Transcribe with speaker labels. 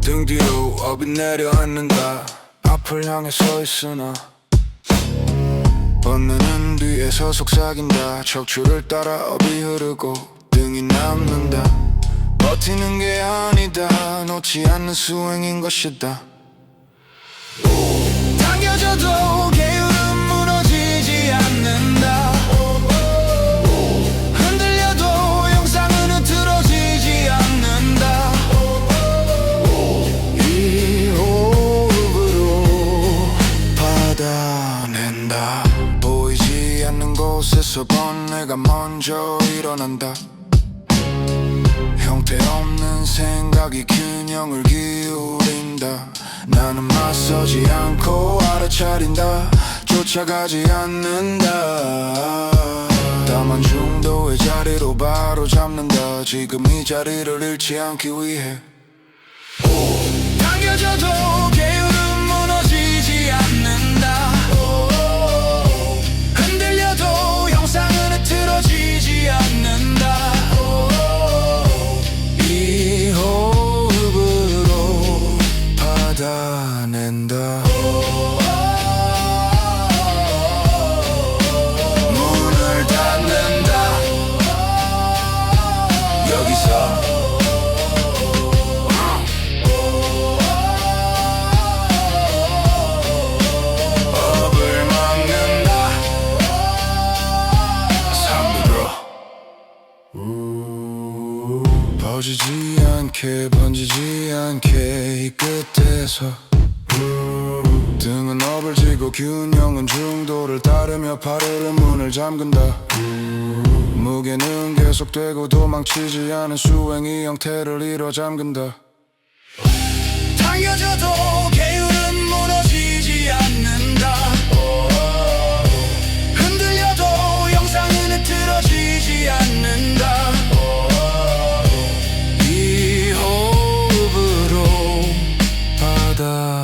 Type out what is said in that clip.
Speaker 1: 등 뒤로 업이 내려앉는다. 앞을 향해 서 있으나 번느는 뒤에서 속삭인다. 척추를 따라 업이 흐르고 등이 남는다. 버티는 게 아니다. 놓지 않는 수행인 것이다 않는 곳에서 번뇌가 먼저 일어난다. 형태없는 생각이 균형을 기울인다. 나는 맞서지 않고 알아차린다. 쫓아가지 않는다. 다만 중도의 자리로 바로 잡는다. 지금 이 자리를 잃지 않기 위해. 당겨져도 삼두로. 퍼지지 않게 번지지 않게 이 끝에서. 등은 업을 쥐고 균형은 중도를 따르며 팔을 문을 잠근다 계속되고 도망치지 않은 수행이 형태를 잃어 잠근다. 당겨져도 게으름 무너지지 않는다. 흔들려도 영상은 흐트러지지 않는다. 이 호흡으로 받아